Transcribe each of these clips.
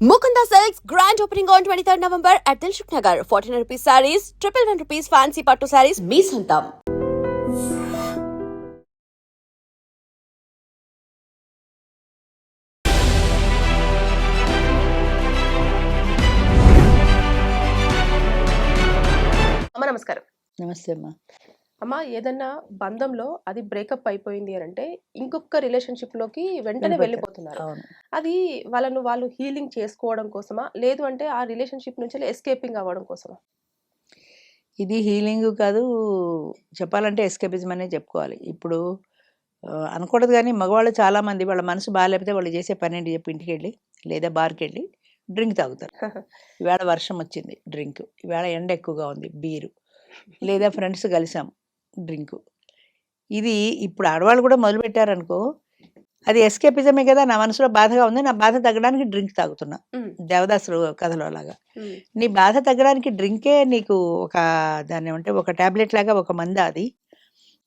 Mukunda Silks grand opening on 23rd November at Dilshuk Nagar. 1400 rupees sarees, triple one rupees fancy patto sarees, మీ సొంతం అమ్మ నమస్కారం నమస్తే అమ్మా అమ్మ ఏదన్నా బంధంలో అది బ్రేకప్ అయిపోయింది అని అంటే ఇంకొక రిలేషన్షిప్లోకి వెంటనే. వెళ్ళిపోతున్నారు. అది వాళ్ళను వాళ్ళు హీలింగ్ చేసుకోవడం కోసమా? లేదు అంటే ఆ రిలేషన్షిప్ నుంచి ఎస్కేపింగ్ అవ్వడం కోసమా? ఇది హీలింగ్ కాదు చెప్పాలంటే ఎస్కేపిజం అనే చెప్పుకోవాలి. ఇప్పుడు అనకూడదు కానీ మగవాళ్ళు చాలా మంది వాళ్ళ మనసు బాగాలేకపోతే వాళ్ళు చేసే పని ఏంటి చెప్పి ఇంటికి వెళ్ళి లేదా బార్కి వెళ్ళి డ్రింక్ తాగుతారు. ఇవాళ వర్షం వచ్చింది డ్రింక్ ఇవాళ ఎండ ఎక్కువగా ఉంది బీరు లేదా ఫ్రెండ్స్ కలిసాం. డ్రింక్. ఇది ఇప్పుడు ఆడవాళ్ళు కూడా మొదలు పెట్టారనుకో అది ఎస్కేపిజమే కదా నా మనసులో బాధగా ఉంది నా బాధ తగ్గడానికి డ్రింక్ తాగుతున్నా. దేవదాసులు కథలో లాగా. నీ బాధ తగ్గడానికి డ్రింకే నీకు ఒక దాన్ని ఏమంటే ఒక టాబ్లెట్ లాగా ఒక మంద అది.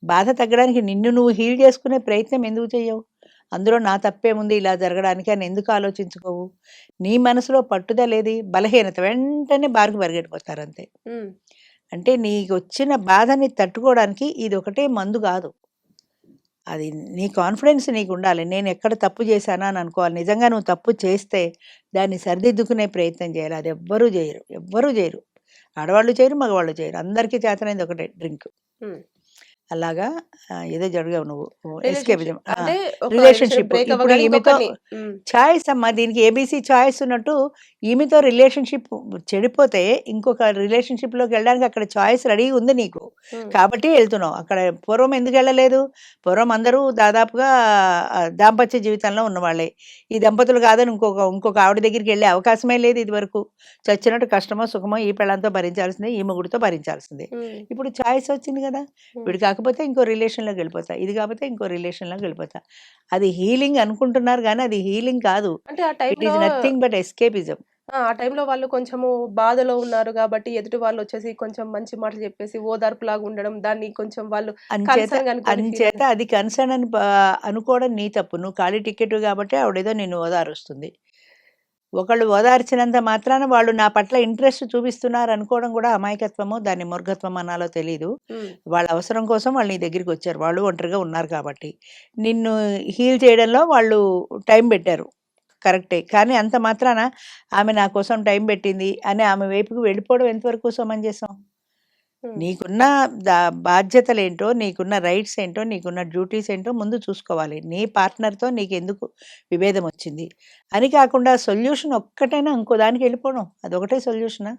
బాధ తగ్గడానికి నిన్ను నువ్వు హీల్ చేసుకునే ప్రయత్నం ఎందుకు చేయవు అందులో నా తప్పేముంది ఇలా జరగడానికి అని ఎందుకు ఆలోచించుకోవు? నీ మనసులో పట్టుదలేది బలహీనత. వెంటనే బారికి పరిగెట్టిపోతారు అంతే అంటే నీకు వచ్చిన బాధని తట్టుకోవడానికి ఇది ఒకటే మందు కాదు. అది నీ కాన్ఫిడెన్స్ నీకు ఉండాలి నేను ఎక్కడ తప్పు చేశానా అని అనుకోవాలి. నిజంగా నువ్వు తప్పు చేస్తే దాన్ని సరిదిద్దుకునే ప్రయత్నం చేయాలి. అది ఎవ్వరూ చేయరు. ఎవ్వరూ చేయరు. ఆడవాళ్ళు చేయరు మగవాళ్ళు చేయరు. అందరికీ చేతనైంది ఒకటే డ్రింక్. అలాగా ఏదో జరిగావు నువ్వు. relationship. break ఇప్పుడు ఈమెతో- చాయిస్ అమ్మా దీనికి ఏబీసీ చాయిస్ ఉన్నట్టు ఈమెతో రిలేషన్షిప్ చెడిపోతే ఇంకొక రిలేషన్షిప్లోకి వెళ్ళడానికి అక్కడ చాయిస్ రెడీ ఉంది నీకు. కాబట్టి వెళ్తున్నావు. అక్కడ పూర్వం ఎందుకు వెళ్ళలేదు? పూర్వం అందరూ దాదాపుగా దాంపత్య జీవితంలో ఉన్నవాళ్ళే. ఈ దంపతులు కాదని ఇంకొక ఇంకొక ఆవిడ దగ్గరికి వెళ్ళే అవకాశమే లేదు ఇది వరకు చచ్చినట్టు కష్టమో సుఖమో ఈ పెళ్ళంతో భరించాల్సిందే ఈ ముగుడితో భరించాల్సిందే. ఇప్పుడు చాయిస్ వచ్చింది కదా. Hmm. కాకపోతే ఇంకో రిలేషన్లోకి వెళ్ళిపోతా. ఇది కాకపోతే ఇంకో రిలేషన్లోకి వెళ్ళిపోతా. అది హీలింగ్ అనుకుంటున్నారు కానీ అది హీలింగ్ కాదు. అంటే ఆ ఇట్ టైంలో ఈస్ నథింగ్ బట్ ఎస్కేపిజం ఆ టైంలో వాళ్ళు కొంచెము బాధలో ఉన్నారు కాబట్టి ఎదుటి వాళ్ళు వచ్చేసి కొంచెం మంచి మాటలు చెప్పేసి ఓదార్పు లాగా ఉండడం దాన్ని కొంచెం వాళ్ళు అంచేత అది కన్సర్న్ అని అనుకోవడం నీ తప్పు. నువ్వు ఖాళీ టికెట్ కాబట్టి ఆవిడేదో నిన్ను ఓదారుస్తుంది. ఒకళ్ళు ఓదార్చినంత మాత్రాన వాళ్ళు నా పట్ల ఇంట్రెస్ట్ చూపిస్తున్నారు అనుకోవడం కూడా అమాయకత్వము దాన్ని మూర్ఘత్వం అనాలో తెలీదు. ఉమ్, వాళ్ళ అవసరం కోసం వాళ్ళు నీ దగ్గరికి వచ్చారు. వాళ్ళు ఒంటరిగా ఉన్నారు కాబట్టి. నిన్ను హీల్ చేయడంలో వాళ్ళు టైం పెట్టారు. కరెక్టే. కానీ అంత మాత్రాన ఆమె నా కోసం టైం పెట్టింది అని ఆమె వైపుకు వెళ్ళిపోవడం ఎంతవరకు సమంజసం? నీకున్న దా బాధ్యతలు ఏంటో నీకున్న రైట్స్ ఏంటో నీకున్న డ్యూటీస్ ఏంటో ముందు చూసుకోవాలి. నీ పార్ట్నర్తో నీకు ఎందుకు విభేదం వచ్చింది అని కాకుండా సొల్యూషన్ ఒక్కటైనా ఇంకో దానికి వెళ్ళిపోవడం. అదొకటే సొల్యూషనా?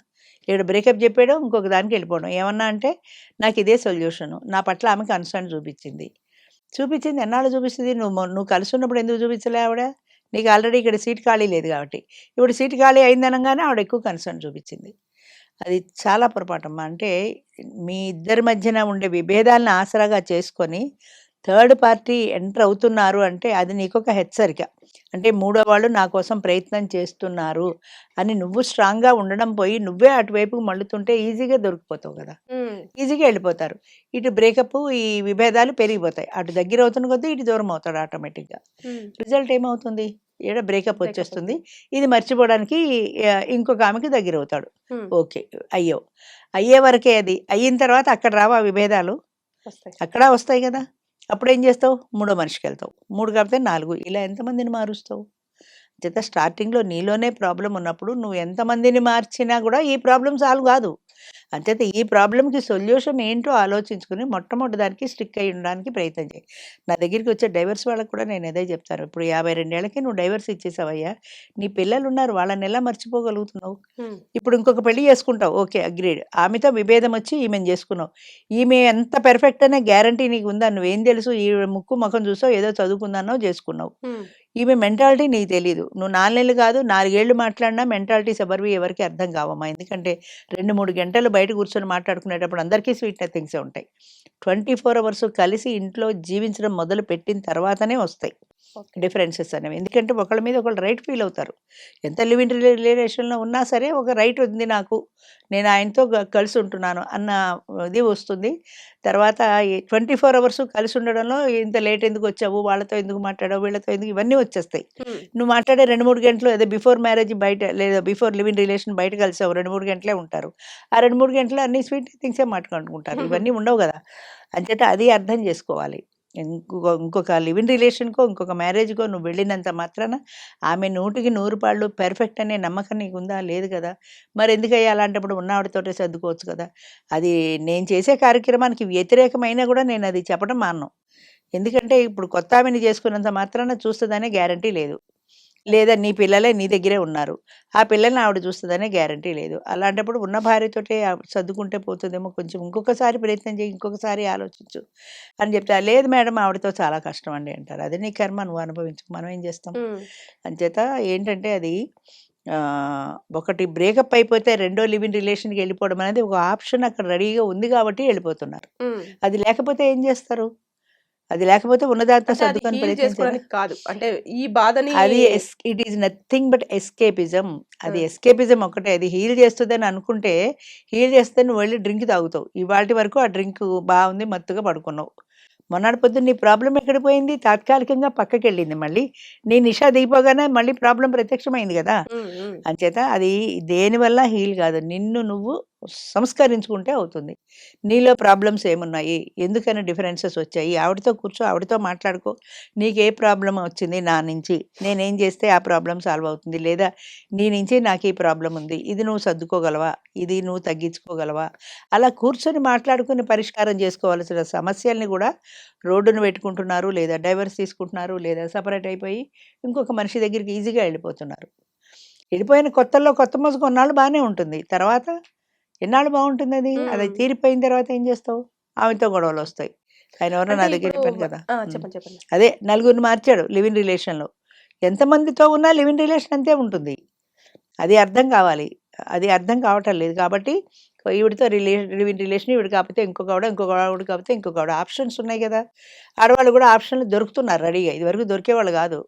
ఇక్కడ బ్రేకప్ చెప్పాడు ఇంకొక దానికి వెళ్ళిపోవడం. ఏమన్నా అంటే నాకు ఇదే సొల్యూషను. నా పట్ల ఆమె కన్సర్న్ చూపించింది. చూపించింది. ఎన్నాళ్ళు చూపిస్తుంది? నువ్వు నువ్వు కలిసి ఉన్నప్పుడు ఎందుకు చూపించలే ఆవిడ? నీకు ఆల్రెడీ ఇక్కడ సీట్ ఖాళీ లేదు కాబట్టి. ఇప్పుడు సీట్ ఖాళీ అయిందనగానే ఆవిడ ఎక్కువ కన్సర్న్ చూపించింది. అది చాలా పొరపాటమ్మా. అంటే మీ ఇద్దరి మధ్యన ఉండే విభేదాలను ఆసరాగా చేసుకొని థర్డ్ పార్టీ ఎంటర్ అవుతున్నారు అంటే అది నీకు ఒక హెచ్చరిక. అంటే మూడో వాళ్ళు నా కోసం ప్రయత్నం చేస్తున్నారు అని నువ్వు స్ట్రాంగ్గా ఉండడం పోయి నువ్వే అటువైపు మళ్ళుతుంటే ఈజీగా దొరికిపోతావు కదా. ఈజీగా వెళ్ళిపోతారు. ఇటు బ్రేకప్ ఈ విభేదాలు పెరిగిపోతాయి. అటు దగ్గర అవుతున్న కొద్దీ ఇటు దూరం అవుతాడు ఆటోమేటిక్గా. రిజల్ట్ ఏమవుతుంది? ఈడ బ్రేకప్ వచ్చేస్తుంది. ఇది మర్చిపోవడానికి ఇంకొక ఆమెకి దగ్గర అవుతాడు ఓకే. అయ్యో. అయ్యే వరకే అది. అయిన తర్వాత అక్కడ రావా విభేదాలు? అక్కడ వస్తాయి కదా. అప్పుడు ఏం చేస్తావు? మూడో మనిషికి వెళ్తావు. మూడు కాకపోతే నాలుగు. ఇలా ఎంతమందిని మారుస్తావు? చేత స్టార్టింగ్లో నీలోనే ప్రాబ్లం ఉన్నప్పుడు నువ్వు ఎంతమందిని మార్చినా కూడా ఈ ప్రాబ్లం సాల్వ్ కాదు. అంచేత ఈ ప్రాబ్లంకి సొల్యూషన్ ఏంటో ఆలోచించుకుని మొట్టమొదటి దానికి స్టిక్ అయి ఉండడానికి ప్రయత్నం చేయి. నా దగ్గరికి వచ్చే డైవర్స్ వాళ్ళకి కూడా నేను అదే చెప్తాను. ఇప్పుడు యాభై రెండేళ్ళకి నువ్వు డైవర్స్ ఇచ్చేసావయ్యా. నీ పిల్లలు ఉన్నారు వాళ్ళని ఎలా మర్చిపోగలుగుతున్నావు ఇప్పుడు ఇంకొక పెళ్ళి చేసుకుంటావు. Okay agreed. ఆమెతో విభేదం వచ్చి ఈమెను చేసుకున్నావు. ఈమె ఎంత పెర్ఫెక్ట్ అనే గ్యారంటీ నీకు ఉందా నువ్వేం తెలుసు? ఈ ముక్కు ముఖం చూసావు ఏదో చదువుకుందానో చేసుకున్నావు. ఈమె మెంటాలిటీ నీకు తెలియదు నువ్వు నాలుగు నెలలు కాదు నాలుగేళ్ళు మాట్లాడినా మెంటాలిటీస్ ఎవరివి ఎవరికి అర్థం కావమ్మా. ఎందుకంటే రెండు మూడు గంటలు బయట కూర్చొని మాట్లాడుకునేటప్పుడు అందరికీ స్వీట్ నథింగ్సే ఉంటాయి. ట్వంటీ ఫోర్ అవర్స్ కలిసి ఇంట్లో జీవించడం మొదలు పెట్టిన తర్వాతనే వస్తాయి. డిఫరెన్సెస్ అనేవి. ఎందుకంటే ఒకళ్ళ మీద ఒకళ్ళు రైట్ ఫీల్ అవుతారు. ఎంత లివింగ్ రిలేషన్లో ఉన్నా సరే ఒక రైట్ ఉంది నాకు. నేను ఆయనతో కలిసి ఉంటున్నాను అన్న ఇది వస్తుంది. తర్వాత ట్వంటీ ఫోర్ అవర్స్ కలిసి ఉండడంలో ఇంత లేట్ ఎందుకు వచ్చావు? వాళ్ళతో ఎందుకు మాట్లాడావు? వీళ్ళతో ఎందుకు? ఇవన్నీ వచ్చేస్తాయి. నువ్వు మాట్లాడే రెండు మూడు గంటలు అదే బిఫోర్ మ్యారేజ్ బయట లేదా బిఫోర్ లివింగ్ రిలేషన్ బయట కలిసావు రెండు మూడు గంటలే ఉంటారు. ఆ రెండు మూడు గంటలు అన్ని స్వీట్ థింగ్సే మాట్లాడుకుంటారు. ఇవన్నీ ఉండవు కదా. అంచేత అది అర్థం చేసుకోవాలి. ఇంకొక ఇంకొక లివింగ్ రిలేషన్కో ఇంకొక మ్యారేజ్కో నువ్వు వెళ్ళినంత మాత్రాన ఆమె నూటికి నూరు పాళ్ళు పెర్ఫెక్ట్ అనే నమ్మకం నీకు ఉందా లేదు కదా. మరి ఎందుకయ్యా అలాంటప్పుడు ఉన్నవాడితోటే సర్దుకోవచ్చు కదా. అది నేను చేసే కార్యక్రమానికి వ్యతిరేకమైనా కూడా నేను అది చెప్పడం మాను ఎందుకంటే ఇప్పుడు కొత్త ఆమెని చేసుకున్నంత మాత్రాన చూస్తుందనే గ్యారంటీ లేదు. లేదా నీ పిల్లలే నీ దగ్గరే ఉన్నారు. ఆ పిల్లల్ని ఆవిడ చూస్తుందనే గ్యారంటీ లేదు. అలాంటప్పుడు ఉన్న భార్యతోటే సర్దుకుంటే పోతుందేమో కొంచెం ఇంకొకసారి ప్రయత్నం చేయి ఇంకొకసారి ఆలోచించు అని చెప్తే లేదు మేడం ఆవిడతో చాలా కష్టం అండి అంటారు. అది నీ కర్మ నువ్వు అనుభవించు మనం ఏం చేస్తాం? అంచేత ఏంటంటే అది ఒకటి బ్రేకప్ అయిపోతే రెండో లివింగ్ రిలేషన్కి వెళ్ళిపోవడం అనేది ఒక ఆప్షన్ అక్కడ రెడీగా ఉంది కాబట్టి వెళ్ళిపోతున్నారు. అది లేకపోతే ఏం చేస్తారు? అది లేకపోతే ఉన్నదాంతో సర్దుకొని ప్రయత్నం కాదు. అంటే ఈ బాధని అది it is nothing but escapism అది Hmm. ఎస్కేపిజం ఒకటే. అది హీల్ చేస్తుందని అనుకుంటే హీల్ చేస్తే నువ్వు వెళ్ళి డ్రింక్ తాగుతావు. ఇవాటి వరకు ఆ డ్రింక్ బాగుంది మత్తుగా పడుకున్నావు. మొన్నటి పొద్దున్న నీ ప్రాబ్లం ఎక్కడ పోయింది? తాత్కాలికంగా పక్కకి వెళ్ళింది మళ్ళీ. నీ నిషా దిగిపోగానే మళ్ళీ ప్రాబ్లం ప్రత్యక్షమైంది కదా. ఉమ్, ఉమ్, అంచేత అది దేనివల్ల హీల్ కాదు. నిన్ను నువ్వు సంస్కరించుకుంటే అవుతుంది. నీలో ప్రాబ్లమ్స్ ఏమున్నాయి? ఎందుకైనా డిఫరెన్సెస్ వచ్చాయి? ఆవిడతో కూర్చో ఆవిడతో మాట్లాడుకో. నీకు ఏ ప్రాబ్లం వచ్చింది? నా నుంచి. నేనేం చేస్తే ఆ ప్రాబ్లం సాల్వ్ అవుతుంది? లేదా నీ నుంచి నాకు ఈ ప్రాబ్లం ఉంది. ఇది నువ్వు సర్దుకోగలవా? ఇది నువ్వు తగ్గించుకోగలవా? అలా కూర్చొని మాట్లాడుకుని పరిష్కారం చేసుకోవాల్సిన సమస్యల్ని కూడా రోడ్డును పెట్టుకుంటున్నారు లేదా డైవర్స్ తీసుకుంటున్నారు లేదా సపరేట్ అయిపోయి ఇంకొక మనిషి దగ్గరికి ఈజీగా వెళ్ళిపోతున్నారు. వెళ్ళిపోయిన కొత్తల్లో కొత్త మోసు కొన్నాళ్ళు బాగానే ఉంటుంది. తర్వాత ఎన్నాళ్ళు బాగుంటుంది అది అది. తీరిపోయిన తర్వాత ఏం చేస్తావు? ఆమెతో గొడవలు వస్తాయి. ఆయన ఎవరో నా దగ్గర చెప్పాను కదా. చెప్పండి చెప్పండి. అదే నలుగురిని మార్చాడు లివింగ్ రిలేషన్లో. ఎంతమందితో ఉన్నా లివింగ్ రిలేషన్ అంతే ఉంటుంది. అది అర్థం కావాలి. అది అర్థం కావటం లేదు కాబట్టి ఈవిడితో రిలేషన్ లివింగ్ రిలేషన్ ఈవిడ కాకపోతే ఇంకొక ఆవిడ ఇంకొక ఆవిడ కాకపోతే ఇంకొక ఆవిడ. ఆప్షన్స్ ఉన్నాయి కదా. ఆడవాళ్ళు కూడా ఆప్షన్లు దొరుకుతున్నారు రెడీగా. ఇదివరకు దొరికేవాళ్ళు కాదు.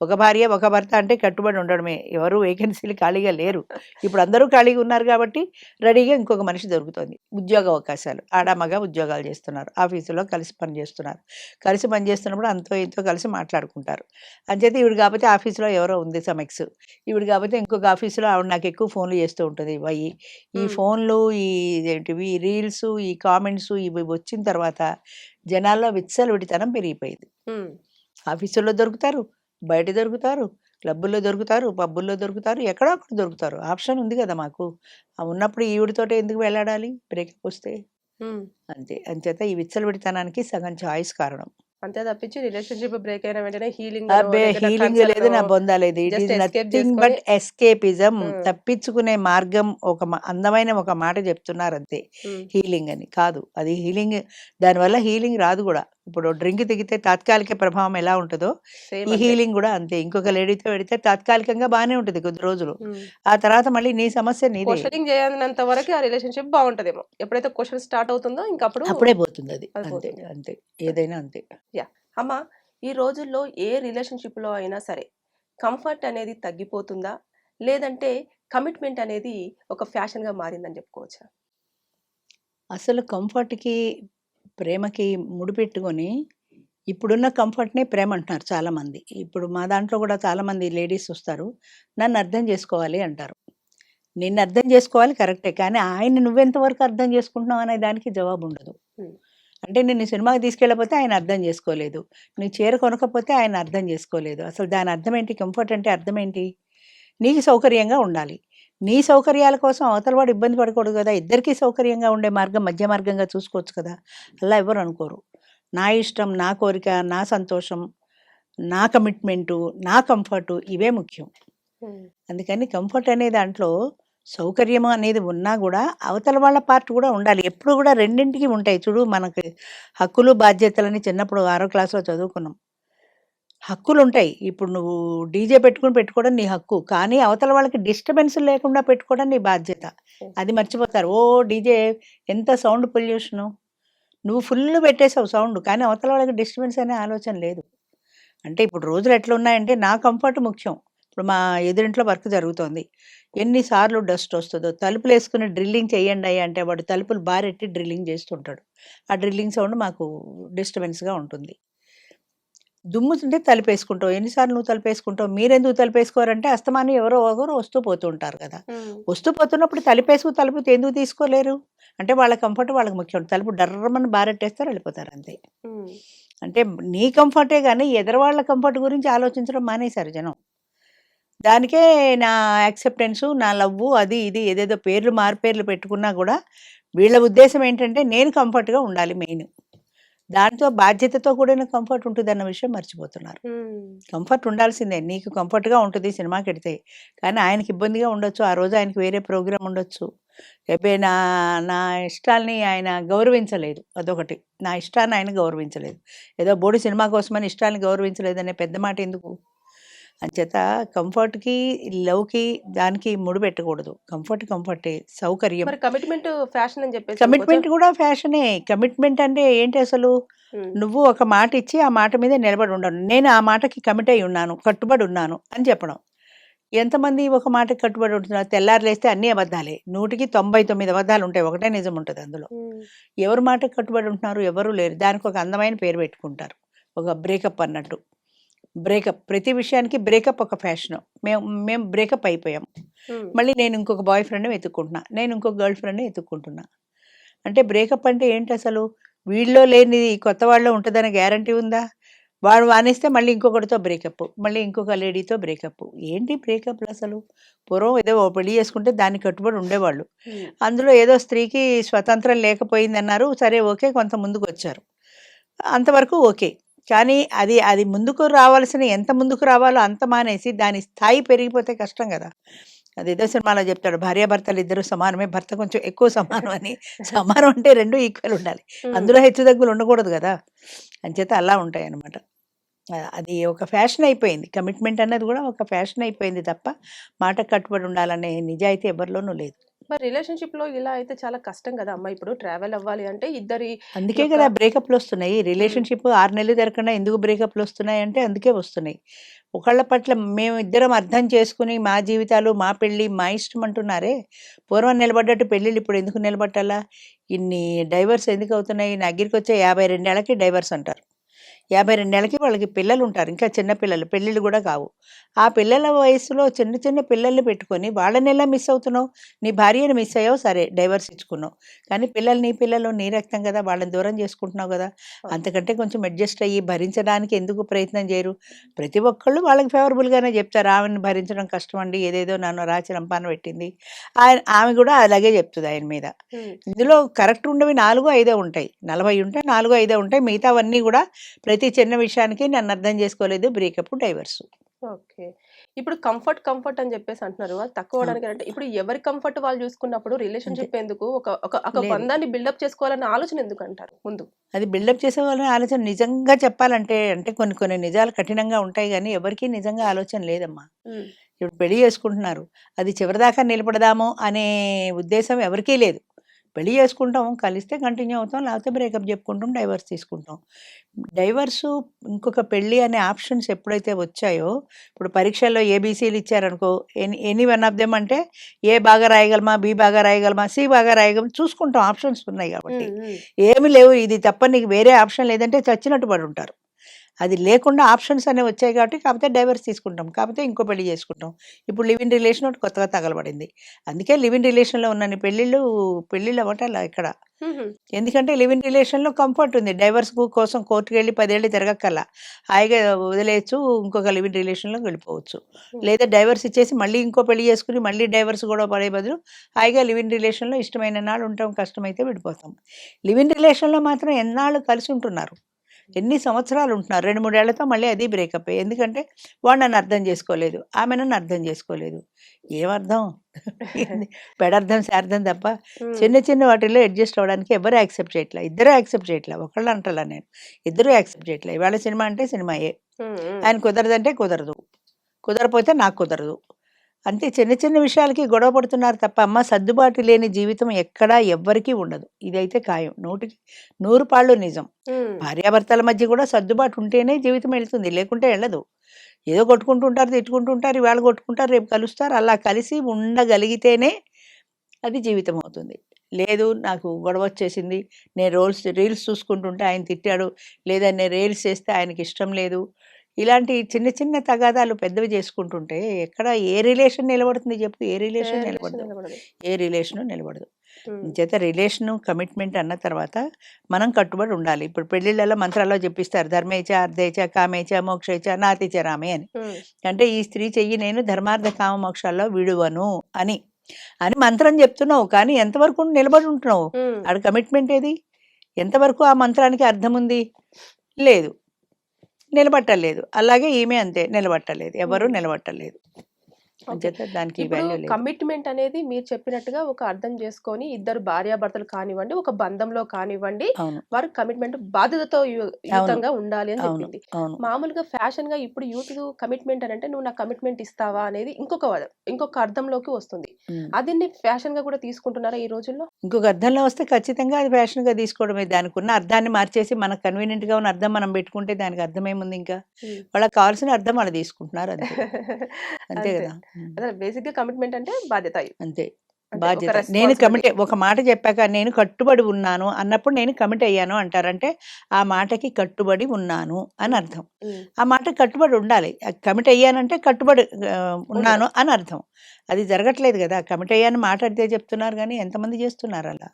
ఒక భార్య ఒక భర్త అంటే కట్టుబడి ఉండడమే. ఎవరు వేకెన్సీలు ఖాళీగా లేరు. ఇప్పుడు అందరూ ఖాళీగా ఉన్నారు కాబట్టి రెడీగా ఇంకొక మనిషి దొరుకుతుంది. ఉద్యోగ అవకాశాలు. ఆడామగ ఉద్యోగాలు చేస్తున్నారు. ఆఫీసులో కలిసి పని చేస్తున్నారు. కలిసి పని చేస్తున్నప్పుడు అంతో ఇంతో కలిసి మాట్లాడుకుంటారు. అంచేత ఈవిడ కాకపోతే ఆఫీసులో ఎవరో ఉంది సమెక్స్ ఈవిడ కాకపోతే ఇంకొక ఆఫీసులో ఆవిడ నాకు ఎక్కువ ఫోన్లు చేస్తూ ఉంటుంది. వయ్యి ఈ. ఫోన్లు ఈ ఏంటివి రీల్స్ ఈ కామెంట్స్ ఇవి వచ్చిన తర్వాత జనాల్లో విచ్చలవిడితనం పెరిగిపోయింది. ఆఫీసుల్లో దొరుకుతారు బయట దొరుకుతారు క్లబ్బుల్లో దొరుకుతారు పబ్బుల్లో దొరుకుతారు ఎక్కడో అక్కడ దొరుకుతారు. ఆప్షన్ ఉంది కదా మాకు. ఉన్నప్పుడు ఈవిడితోటే ఎందుకు వెళ్ళాడాలి బ్రేకప్ వస్తే. అంతే అంచేత ఈ విచ్చలవిడితనానికి సగం చాయిస్ కారణం. అంతే తప్పించి రిలేషన్షిప్ బ్రేక్ అయిన వెంటనే హీలింగ్ అబ్బే హీలింగ్ లేదు నా బొందాలేదు it is nothing but escapism Hmm. తప్పించుకునే మార్గం ఒక అందమైన ఒక మాట చెప్తున్నారు అంతే. హీలింగ్ అని కాదు. అది హీలింగ్ దానివల్ల హీలింగ్ రాదు కూడా. ఇప్పుడు డ్రింక్ దిగితే తాత్కాలిక ప్రభావం ఎలా ఉంటుందో ఈ హీలింగ్ కూడా అంతే. ఇంకొక లేడీతో పెడితే తాత్కాలికంగా బాగానే ఉంటుంది కొద్ది రోజులు. ఆ తర్వాత మళ్ళీ నీ సమస్య క్వశ్చనింగ్ చేయనంత వరకు ఆ రిలేషన్షిప్ బాగుంటదేమో ఎప్పుడైతే క్వశ్చన్ స్టార్ట్ అవుతుందో ఇంకా అప్పుడు అప్పుడే పోతుంది అది. అంతే. అంతే. ఏదైనా అంతే. అమ్మ ఈ రోజుల్లో ఏ రిలేషన్షిప్లో అయినా సరే కంఫర్ట్ అనేది తగ్గిపోతుందా? లేదంటే కమిట్మెంట్ అనేది ఒక ఫ్యాషన్గా మారిందని చెప్పుకోవచ్చా? అసలు కంఫర్ట్కి ప్రేమకి ముడిపెట్టుకొని ఇప్పుడున్న కంఫర్ట్నే ప్రేమ అంటున్నారు చాలామంది. ఇప్పుడు మా దాంట్లో కూడా చాలామంది లేడీస్ వస్తారు. నన్ను అర్థం చేసుకోవాలి అంటారు. నిన్ను అర్థం చేసుకోవాలి కరెక్టే కానీ ఆయన నువ్వెంతవరకు అర్థం చేసుకుంటున్నావు అనే దానికి జవాబు ఉండదు. అంటే నేను సినిమాకి తీసుకెళ్ళకపోతే ఆయన అర్థం చేసుకోలేదు. నీ చీర కొనకపోతే ఆయన అర్థం చేసుకోలేదు. అసలు దాని అర్థం ఏంటి? కంఫర్ట్ అంటే అర్థం ఏంటి? నీకు సౌకర్యంగా ఉండాలి. నీ సౌకర్యాల కోసం అవతల వాడు ఇబ్బంది పడకూడదు కదా. ఇద్దరికీ సౌకర్యంగా ఉండే మార్గం మధ్య మార్గంగా చూసుకోవచ్చు కదా. అలా ఎవరు అనుకోరు. నా ఇష్టం నా కోరిక నా సంతోషం నా కమిట్మెంటు నా కంఫర్టు ఇవే ముఖ్యం. అందుకని కంఫర్ట్ అనే దాంట్లో సౌకర్యము అనేది ఉన్నా కూడా అవతల వాళ్ళ పార్ట్ కూడా ఉండాలి. ఎప్పుడు కూడా రెండింటికి ఉంటాయి. చూడు మనకి హక్కులు బాధ్యతలని చిన్నప్పుడు ఆరో క్లాస్లో చదువుకున్నాం. హక్కులు ఉంటాయి ఇప్పుడు నువ్వు డీజే పెట్టుకుని పెట్టుకోవడం నీ హక్కు. కానీ అవతల వాళ్ళకి డిస్టర్బెన్స్ లేకుండా పెట్టుకోవడం నీ బాధ్యత. అది మర్చిపోతారు. ఓ డీజే ఎంత సౌండ్ పొల్యూషను. నువ్వు ఫుల్ పెట్టేసావు సౌండ్. కానీ అవతల వాళ్ళకి డిస్టర్బెన్స్ అనే ఆలోచన లేదు. అంటే ఇప్పుడు రోజులు ఎట్లా ఉన్నాయంటే నా కంఫర్ట్ ముఖ్యం. ఇప్పుడు మా ఎదురింట్లో వర్క్ జరుగుతోంది. ఎన్నిసార్లు డస్ట్ వస్తుందో తలుపులు వేసుకుని డ్రిల్లింగ్ చేయండి అయ్యా అంటే వాడు తలుపులు బారెట్టి డ్రిల్లింగ్ చేస్తుంటాడు. ఆ డ్రిల్లింగ్ సౌండ్ మాకు డిస్టర్బెన్స్గా ఉంటుంది. దుమ్ము ఉంటే తలుపేసుకుంటావు. ఎన్నిసార్లు నువ్వు తలుపేసుకుంటావు? మీరెందుకు తలుపేసుకోరంటే అస్తమానం ఎవరో ఒకరు వస్తూ పోతూ ఉంటారు కదా వస్తూ పోతున్నప్పుడు తలుపేసుకు తలుపు ఎందుకు తీసుకోలేరు? అంటే వాళ్ళ కంఫర్ట్ వాళ్ళకి ముఖ్యం. తలుపు డర్రమని బారెట్టేస్తారు వెళ్ళిపోతారు అంతే. అంటే నీ కంఫర్టే కానీ ఎదరు వాళ్ళ కంఫర్ట్ గురించి ఆలోచించడం మానేశారు జనం. దానికే నా యాక్సెప్టెన్స్ నా లవ్వు అది ఇది ఏదేదో పేర్లు మారుపేర్లు పెట్టుకున్నా కూడా వీళ్ళ ఉద్దేశం ఏంటంటే నేను కంఫర్ట్గా ఉండాలి మెయిన్. దాంతో బాధ్యతతో కూడిన కంఫర్ట్ ఉంటుంది అన్న విషయం మర్చిపోతున్నారు. కంఫర్ట్ ఉండాల్సిందే. నీకు కంఫర్ట్గా ఉంటుంది సినిమాకి వెడితే. కానీ ఆయనకి ఇబ్బందిగా ఉండొచ్చు. ఆ రోజు ఆయనకి వేరే ప్రోగ్రామ్ ఉండొచ్చు. రేపే నా నా ఇష్టాల్ని ఆయన గౌరవించలేదు. అదొకటి. నా ఇష్టాన్ని ఆయన గౌరవించలేదు. ఏదో బోడి సినిమా కోసమని ఇష్టాన్ని గౌరవించలేదు అనే పెద్ద మాట ఎందుకు? అంచేత కంఫర్ట్కి లవ్కి దానికి ముడి పెట్టకూడదు. కంఫర్ట్ కంఫర్టే సౌకర్యం. కమిట్మెంట్ ఫ్యాషన్ అని చెప్పేసి కమిట్మెంట్ కూడా ఫ్యాషనే. కమిట్మెంట్ అంటే ఏంటి అసలు? నువ్వు ఒక మాట ఇచ్చి ఆ మాట మీద నిలబడి ఉండను నేను ఆ మాటకి కమిట్ అయి ఉన్నాను కట్టుబడి ఉన్నాను అని చెప్పడం. ఎంతమంది ఒక మాటకి కట్టుబడి ఉంటున్నారు? తెల్లారు లేస్తే అన్ని అబద్ధాలే. నూటికి తొంభై తొమ్మిది అబద్ధాలు ఉంటాయి. ఒకటే నిజం ఉంటుంది అందులో. ఎవరు మాటకి కట్టుబడి ఉంటున్నారు? ఎవరు లేరు. దానికి ఒక అందమైన పేరు పెట్టుకుంటారు. ఒక బ్రేకప్ అన్నట్టు. బ్రేకప్. ప్రతి విషయానికి బ్రేకప్ ఒక ఫ్యాషన్. మేము మేము బ్రేకప్ అయిపోయాం. మళ్ళీ నేను ఇంకొక బాయ్ ఫ్రెండ్ని వెతుక్కుంటున్నా. నేను ఇంకొక గర్ల్ ఫ్రెండ్ని వెతుక్కుంటున్నా. అంటే బ్రేకప్ అంటే ఏంటి అసలు? వీళ్ళలో లేనిది కొత్త వాళ్ళలో ఉంటుందనే గ్యారంటీ ఉందా? వాడు వానేస్తే మళ్ళీ ఇంకొకటితో బ్రేకప్ మళ్ళీ ఇంకొక లేడీతో బ్రేకప్. ఏంటి బ్రేకప్లు అసలు? పూర్వం ఏదో పెళ్ళి చేసుకుంటే దానికి కట్టుబడి ఉండేవాళ్ళు. అందులో ఏదో స్త్రీకి స్వతంత్రం లేకపోయింది అన్నారు సరే ఓకే కొంత ముందుకు వచ్చారు అంతవరకు ఓకే. కానీ అది అది ముందుకు రావాల్సిన ఎంత ముందుకు రావాలో అంత మానేసి దాని స్థాయి పెరిగిపోతే కష్టం కదా. అది ఏదో సినిమాలో చెప్తాడు భార్యాభర్తలు ఇద్దరు సమానమే భర్త కొంచెం ఎక్కువ సమానం అని. సమానం అంటే రెండు ఈక్వల్ ఉండాలి. అందులో హెచ్చు తగ్గులు ఉండకూడదు కదా. అంచేత అలా ఉంటాయి అన్నమాట ఆ- అది ఒక ఫ్యాషన్ అయిపోయింది. కమిట్మెంట్ అన్నది కూడా ఒక ఫ్యాషన్ అయిపోయింది తప్ప మాట కట్టుబడి ఉండాలనే నిజాయితీ ఎవరిలోనూ లేదు. మరి రిలేషన్షిప్లో ఇలా అయితే చాలా కష్టం కదా అమ్మ. ఇప్పుడు ట్రావెల్ అవ్వాలి అంటే ఇద్దరి అందుకే కదా బ్రేకప్లు వస్తున్నాయి రిలేషన్షిప్ ఆరు నెలలు తిరగకుండా ఎందుకు బ్రేకప్లు వస్తున్నాయి అంటే అందుకే వస్తున్నాయి. ఒకళ్ళ పట్ల మేము ఇద్దరం అర్థం చేసుకుని మా జీవితాలు మా పెళ్ళి మా ఇష్టం అంటున్నారే. పూర్వం నిలబడ్డట్టు పెళ్ళిళ్ళు ఇప్పుడు ఎందుకు నిలబట్టాలా? ఇన్ని డైవర్స్ ఎందుకు అవుతున్నాయి? నా దగ్గరికి వచ్చే యాభై రెండేళ్ళకి డైవర్స్ అంటారు. యాభై రెండేళ్ళకి వాళ్ళకి పిల్లలు ఉంటారు ఇంకా చిన్న పిల్లలు పెళ్ళిళ్ళు కూడా కావు. ఆ పిల్లల వయసులో చిన్న చిన్న పిల్లల్ని పెట్టుకొని వాళ్ళని ఎలా మిస్ అవుతున్నావు? నీ భార్యను మిస్ అయ్యావు? సరే డైవర్స్ ఇచ్చుకున్నావు. కానీ పిల్లలు నీ పిల్లలు నీ రక్తం కదా వాళ్ళని దూరం చేసుకుంటున్నావు కదా. అంతకంటే కొంచెం అడ్జస్ట్ అయ్యి భరించడానికి ఎందుకు ప్రయత్నం చేయరు? ప్రతి ఒక్కళ్ళు వాళ్ళకి ఫేవరబుల్గానే చెప్తారు. ఆమెను భరించడం కష్టం అండి ఏదేదో నన్ను రాచి రంపాన పెట్టింది. ఆయన ఆమె కూడా అలాగే చెప్తుంది ఆయన మీద. ఇందులో కరెక్ట్ ఉండవి నాలుగు ఐదే ఉంటాయి. నలభై ఉంటాయి నాలుగు ఐదే ఉంటాయి. మిగతావన్నీ కూడా ప్రతి చిన్న విషయానికి నన్ను అర్థం చేసుకోలేదు. Breakup divorce. ఓకే. ఇప్పుడు కంఫర్ట్ కంఫర్ట్ అని చెప్పేసి అంటున్నారు తక్కువ అవడానికి అంటే ఇప్పుడు ఎవరి కంఫర్ట్ వాళ్ళు చూసుకున్నప్పుడు రిలేషన్షిప్ ఎందుకు? ఒక ఒక. బంధాన్ని బిల్డప్ చేసుకోవాలన్న ఆలోచన ఎందుకు అంటారు ముందు. అది బిల్డప్ చేసే వాళ్ళని ఆలోచన నిజంగా చెప్పాలంటే అంటే కొన్ని కొన్ని నిజాలు కఠినంగా ఉంటాయి కానీ ఎవరికీ నిజంగా ఆలోచన లేదమ్మా. ఇప్పుడు పెళ్ళి చేసుకుంటున్నారు. అది చివరిదాకా నిలబడదాము అనే ఉద్దేశం ఎవరికీ లేదు. పెళ్ళి చేసుకుంటాం కలిస్తే కంటిన్యూ అవుతాం లేకపోతే బ్రేకప్ చెప్పుకుంటాం డైవర్స్ తీసుకుంటాం. డైవర్సు ఇంకొక పెళ్ళి అనే ఆప్షన్స్ ఎప్పుడైతే వచ్చాయో ఇప్పుడు పరీక్షల్లో ఏబీసీలు ఇచ్చారనుకో any any one of them అంటే ఏ బాగా రాయగలమా బి బాగా రాయగలమా సి బాగా రాయగలమా చూసుకుంటాం. ఆప్షన్స్ ఉన్నాయి కాబట్టి. ఏమి లేవు. ఇది తప్ప నీకు వేరే ఆప్షన్ లేదంటే చచ్చినట్టు పడి ఉంటారు. అది లేకుండా ఆప్షన్స్ అనేవి వచ్చాయి కాబట్టి కాకపోతే డైవర్స్ తీసుకుంటాం. కాకపోతే ఇంకో పెళ్ళి చేసుకుంటాం. ఇప్పుడు లివ్ ఇన్ రిలేషన్ ఒకటి కొత్తగా తగలబడింది. అందుకే లివ్ ఇన్ రిలేషన్లో ఉన్న పెళ్ళిళ్ళు పెళ్ళిళ్ళు అవ్వటాల ఇక్కడ. ఉమ్, ఎందుకంటే లివ్ ఇన్ రిలేషన్లో కంఫర్ట్ ఉంది. డైవర్స్ కోసం కోర్టుకు వెళ్ళి పదేళ్ళు తిరగక్కల్లా హాయిగా వదిలేయచ్చు ఇంకొక లివ్ ఇన్ రిలేషన్లోకి వెళ్ళిపోవచ్చు. లేదా డైవర్స్ ఇచ్చేసి మళ్ళీ ఇంకో పెళ్ళి చేసుకుని మళ్ళీ డైవర్స్ కూడా పడే బదులు హాయిగా లివ్ ఇన్ రిలేషన్లో ఇష్టమైన నాళ్ళు ఉంటాం కష్టమైతే విడిపోతాం. లివ్ ఇన్ రిలేషన్లో మాత్రం ఎన్నాళ్ళు కలిసి ఉంటున్నారు? ఎన్ని సంవత్సరాలు ఉంటున్నారు రెండు మూడేళ్ళతో మళ్ళీ అది బ్రేకప్ ఎందుకంటే వాడు నన్ను అర్థం చేసుకోలేదు. ఆమె నన్ను అర్థం చేసుకోలేదు. ఏమర్థం? పెడర్థం శార్థం తప్ప చిన్న చిన్న వాటిల్లో అడ్జస్ట్ అవ్వడానికి ఎవరు యాక్సెప్ట్ చేయట్లే? ఇద్దరు యాక్సెప్ట్ చేయట్లే? ఒకళ్ళు అంటలా నేను. ఇద్దరు యాక్సెప్ట్ చేయట్లే? ఇవాళ సినిమా అంటే సినిమాయే. ఆయన కుదరదంటే కుదరదు. కుదరపోతే నాకు కుదరదు. అంతే చిన్న చిన్న విషయాలకి గొడవ పడుతున్నారు తప్ప అమ్మ సర్దుబాటు లేని జీవితం ఎక్కడా ఎవ్వరికీ ఉండదు. ఇదైతే ఖాయం. నూటికి నూరు పాళ్ళు నిజం. భార్యాభర్తల మధ్య కూడా సర్దుబాటు ఉంటేనే జీవితం వెళ్తుంది. లేకుంటే వెళ్ళదు. ఏదో కొట్టుకుంటుంటారు తిట్టుకుంటుంటారు ఇవాళ కొట్టుకుంటారు రేపు కలుస్తారు. అలా కలిసి ఉండగలిగితేనే అది జీవితం అవుతుంది. లేదు నాకు గొడవ వచ్చేసింది. నేను రోల్స్ రీల్స్ చూసుకుంటుంటే ఆయన తిట్టాడు. లేదా నేను రీల్స్ చేస్తే ఆయనకి ఇష్టం లేదు. ఇలాంటి చిన్న చిన్న తగాదాలు పెద్దవి చేసుకుంటుంటే ఎక్కడ ఏ రిలేషన్ నిలబడుతుంది చెప్పు? ఏ రిలేషన్ నిలబడదు. ఏ రిలేషను నిలబడదు. చేత రిలేషను కమిట్మెంట్ అన్న తర్వాత మనం కట్టుబడి ఉండాలి. ఇప్పుడు పెళ్ళిళ్ళలో మంత్రాల్లో చెప్పిస్తారు ధర్మేచ అర్ధేచ కామేచ మోక్షేచ నాతిచ రామే అని. అంటే ఈ స్త్రీ చెయ్యి నేను ధర్మార్థ కామ మోక్షాల్లో విడువను అని. అని మంత్రం చెప్తున్నావు కానీ ఎంతవరకు నిలబడి ఉంటున్నావు? ఆడ కమిట్మెంట్ ఏది? ఎంతవరకు ఆ మంత్రానికి అర్థం ఉంది లేదు. నిలబట్టలేదు. అలాగే ఈమె అంతే నిలబట్టలేదు. ఎవరు. నిలబట్టలేదు. దానికి కమిట్మెంట్ అనేది మీరు చెప్పినట్టుగా ఒక అర్థం చేసుకొని ఇద్దరు భార్యాభర్తలు కానివ్వండి ఒక బంధంలో కానివ్వండి వారు కమిట్మెంట్ బాధ్యతతో యు- యుతంగా ఉండాలి అని చెప్పింది. మామూలుగా ఫ్యాషన్గా ఇప్పుడు యూత్ కమిట్మెంట్ అని అంటే నువ్వు నా కమిట్మెంట్ ఇస్తావా? అనేది ఇంకొక ఇంకొక అర్థంలోకి వస్తుంది. అది ఫ్యాషన్గా కూడా తీసుకుంటున్నారా ఈ రోజుల్లో? ఇంకొక అర్థంలో వస్తే ఖచ్చితంగా అది ఫ్యాషన్గా తీసుకోవడమే దానికి ఉన్న అర్థాన్ని మార్చేసి మనకు కన్వీనియంట్గా ఉన్న అర్థం మనం పెట్టుకుంటే దానికి అర్థం ఏముంది ఇంకా. వాళ్ళకి కావాల్సిన అర్థం వాళ్ళు తీసుకుంటున్నారు అంతే అంతే. కదా మ్మ్. అదే బేసిక్గా కమిట్మెంట్ అంటే బాధ్యత అంతే అంటే ఒక బాధ్యత. నేను. కమిట్ ఒక మాట చెప్పాక నేను కట్టుబడి ఉన్నాను అన్నప్పుడు నేను కమిట్ అయ్యాను అంటారంటే ఆ మాటకి కట్టుబడి ఉన్నాను అని అర్థం. ఆ మాట కట్టుబడి ఉండాలి. కమిట్ అయ్యానంటే కట్టుబడి ఉన్నాను అని అర్థం. అది జరగట్లేదు కదా. కమిట్ అయ్యాను మాట అడితే చెప్తున్నారు కానీ ఎంతమంది చేస్తున్నారు అలా.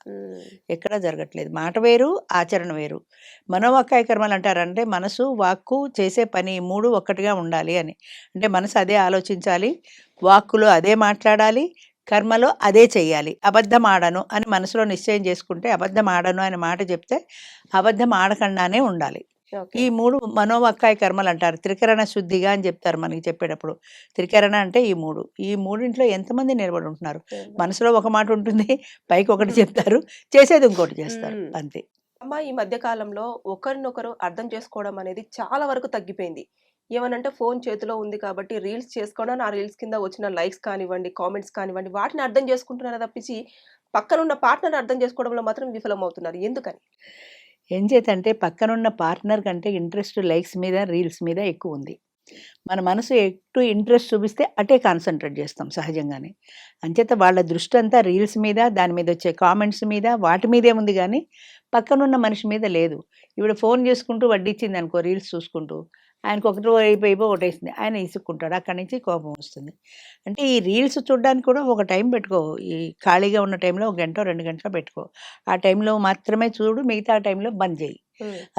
ఎక్కడా జరగట్లేదు. మాట వేరు ఆచరణ వేరు. మనోవాక్కాయ కర్మలు అంటారంటే మనసు వాక్కు చేసే పని మూడు ఒక్కటిగా ఉండాలి అని. అంటే మనసు అదే ఆలోచించాలి వాక్కులో అదే మాట్లాడాలి కర్మలో అదే చెయ్యాలి. అబద్ధం ఆడను అని మనసులో నిశ్చయం చేసుకుంటే అబద్ధం ఆడను అనే మాట చెప్తే అబద్ధం ఆడకుండానే ఉండాలి. ఈ మూడు మనోవాక్కాయ కర్మలు అంటారు. త్రికరణ శుద్ధిగా అని చెప్తారు మనకి చెప్పేటప్పుడు. త్రికరణ అంటే ఈ మూడు. ఈ మూడింట్లో ఎంతమంది నిలబడి ఉంటున్నారు? మనసులో ఒక మాట ఉంటుంది పైకి ఒకటి చెప్తారు చేసేది ఇంకోటి చేస్తారు. అంతే. అమ్మ ఈ మధ్య కాలంలో ఒకరినొకరు అర్థం చేసుకోవడం అనేది చాలా వరకు తగ్గిపోయింది. ఏమనంటే ఫోన్ చేతిలో ఉంది కాబట్టి రీల్స్ చేసుకోవడం ఆ రీల్స్ కింద వచ్చిన లైక్స్ కానివ్వండి కామెంట్స్ కానివ్వండి వాటిని అర్థం చేసుకుంటున్నారు తప్పించి పక్కనున్న పార్ట్నర్ అర్థం చేసుకోవడంలో మాత్రం విఫలం అవుతున్నారు ఎందుకని? ఏం చేతంటే పక్కనున్న పార్ట్నర్ కంటే ఇంట్రెస్ట్ లైక్స్ మీద రీల్స్ మీద ఎక్కువ ఉంది. మన మనసు ఎటు ఇంట్రెస్ట్ చూపిస్తే అటే కాన్సన్ట్రేట్ చేస్తాం సహజంగానే. అంచేత వాళ్ళ దృష్టి అంతా రీల్స్ మీద దాని మీద వచ్చే కామెంట్స్ మీద వాటి మీదే ఉంది కానీ పక్కనున్న మనిషి మీద లేదు. ఇప్పుడు ఫోన్ చేసుకుంటూ వడ్డిచ్చింది అనుకో రీల్స్ చూసుకుంటూ ఆయనకు ఒకటి వైపు అయిపోయి ఒకటేసింది ఆయన ఇసుక్కుంటాడు. అక్కడి నుంచి కోపం వస్తుంది. అంటే ఈ రీల్స్ చూడడానికి కూడా ఒక టైం పెట్టుకో. ఈ ఖాళీగా ఉన్న టైంలో ఒక గంట రెండు గంటలు పెట్టుకో. ఆ టైంలో మాత్రమే చూడు మిగతా టైంలో బంద్ చేయి.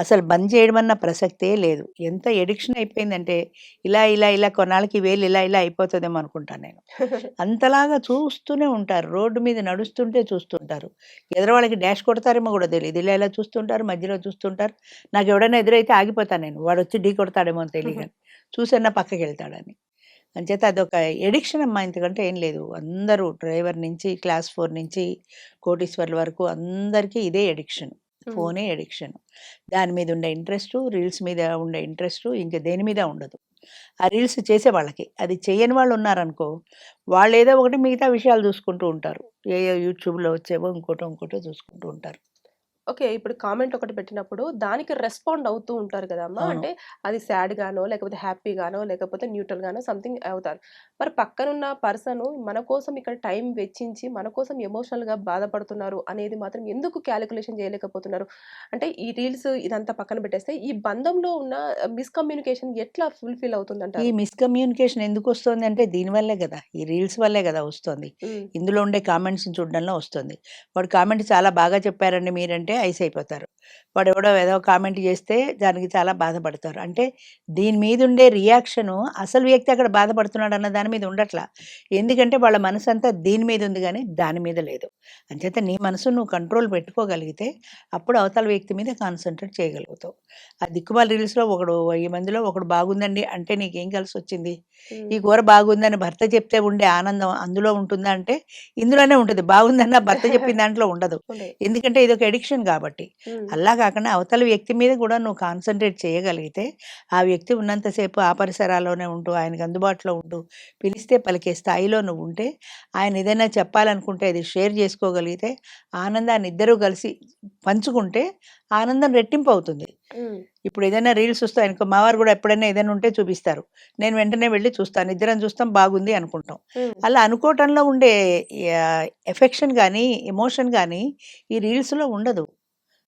అసలు బంద్ చేయడం అన్న ప్రసక్తే లేదు. ఎంత ఎడిక్షన్ అయిపోయిందంటే ఇలా ఇలా ఇలా కొన్నాళ్ళకి వేలు ఇలా ఇలా అయిపోతుందేమో అనుకుంటాను నేను. అంతలాగా చూస్తూనే ఉంటారు. రోడ్డు మీద నడుస్తుంటే చూస్తుంటారు. ఎదురు వాళ్ళకి డాష్ కొడతారేమో కూడా తెలియదు ఇలా ఇలా చూస్తుంటారు మధ్యలో చూస్తుంటారు. నాకు ఎవడైనా ఎదురైతే ఆగిపోతాను నేను. వాడు వచ్చి ఢీ కొడతాడేమో అని తెలియదు చూసన్నా పక్కకి వెళ్తాడని. అంచేత అదొక ఎడిక్షన్ అమ్మా ఇంతకంటే ఏం లేదు. అందరూ డ్రైవర్ నుంచి క్లాస్ ఫోర్ నుంచి కోటీశ్వర్ల వరకు అందరికీ ఇదే ఎడిక్షన్. ఫోనే ఎడిక్షన్ దాని మీద ఉండే ఇంట్రెస్ట్ రీల్స్ మీద ఉండే ఇంట్రెస్ట్ ఇంకా దేని మీద ఉండదు. ఆ రీల్స్ చేసే వాళ్ళకి. అది చేయని వాళ్ళు ఉన్నారనుకో వాళ్ళు ఏదో ఒకటి మిగతా విషయాలు చూసుకుంటూ ఉంటారు. ఏ ఏ యూట్యూబ్లో వచ్చేవో ఇంకోటో ఇంకోటో చూసుకుంటూ ఉంటారు. ఓకే. ఇప్పుడు కామెంట్ ఒకటి పెట్టినప్పుడు దానికి రెస్పాండ్ అవుతూ ఉంటారు కదా అమ్మ. అవును. అంటే అది సాడ్ గానో లేకపోతే హ్యాపీ గానో లేకపోతే న్యూట్రల్ గానో సంథింగ్ అవుతారు. మరి పక్కనున్న పర్సన్ మన కోసం ఇక్కడ టైం వెచ్చించి మన కోసం ఎమోషనల్గా బాధపడుతున్నారు అనేది మాత్రం ఎందుకు క్యాలిక్యులేషన్ చేయలేకపోతున్నారు? అంటే ఈ రీల్స్ ఇదంతా పక్కన పెట్టేస్తే ఈ బంధంలో ఉన్న మిస్కమ్యూనికేషన్ ఎట్లా ఫుల్ఫిల్ అవుతుందంటారు? ఈ మిస్కమ్యూనికేషన్ ఎందుకు వస్తుంది అంటే దీనివల్లే కదా. ఈ రీల్స్ వల్లే కదా వస్తుంది. ఉమ్, ఇందులో ఉండే కామెంట్స్ చూడడంలో వస్తుంది. వాడు కామెంట్ చాలా బాగా చెప్పారండి మీరంటే ఐస్ అయిపోతారు. వాడు ఎవడో ఏదో కామెంట్ చేస్తే దానికి చాలా బాధపడతారు. అంటే దీని మీద ఉండే రియాక్షను అసలు వ్యక్తి అక్కడ బాధపడుతున్నాడు అన్న దాని మీద ఉండట్లా. ఎందుకంటే వాళ్ళ మనసు అంతా దీని మీద ఉంది కానీ దాని మీద లేదు. అంచేత నీ మనసు నువ్వు కంట్రోల్ పెట్టుకోగలిగితే అప్పుడు అవతల వ్యక్తి మీద కాన్సన్ట్రేట్ చేయగలుగుతావు. ఆ దిక్కుమాల రీల్స్లో ఒకడు వెయ్యి మందిలో ఒకడు బాగుందండి అంటే నీకేం కలిసి వచ్చింది ఈ కూర బాగుందని భర్త చెప్తే ఉండే ఆనందం అందులో ఉంటుందా అంటే ఇందులోనే ఉంటుంది. బాగుందన్న భర్త చెప్పిన దాంట్లో ఉండదు. ఉండే. ఎందుకంటే ఇది ఒక ఎడిక్షన్ కాబట్టి. అలా కాకుండా అవతల వ్యక్తి మీద కూడా నువ్వు కాన్సన్ట్రేట్ చేయగలిగితే ఆ వ్యక్తి ఉన్నంతసేపు ఆ పరిసరాల్లోనే ఉంటూ ఆయనకు అందుబాటులో ఉంటూ పిలిస్తే పలికే స్థాయిలో నువ్వు ఉంటే ఆయన ఏదైనా చెప్పాలనుకుంటే అది షేర్ చేసుకోగలిగితే ఆనందాన్ని ఇద్దరూ కలిసి పంచుకుంటే ఆనందం రెట్టింపు అవుతుంది. ఇప్పుడు ఏదైనా రీల్స్ చూస్తే ఆయనకు మావారు కూడా ఎప్పుడైనా ఏదైనా ఉంటే చూపిస్తారు. నేను వెంటనే వెళ్ళి చూస్తాను. ఇద్దరం చూస్తాం బాగుంది అనుకుంటాం. అలా అనుకోవటంలో ఉండే ఎఫెక్షన్ కానీ ఎమోషన్ కానీ ఈ రీల్స్లో ఉండదు.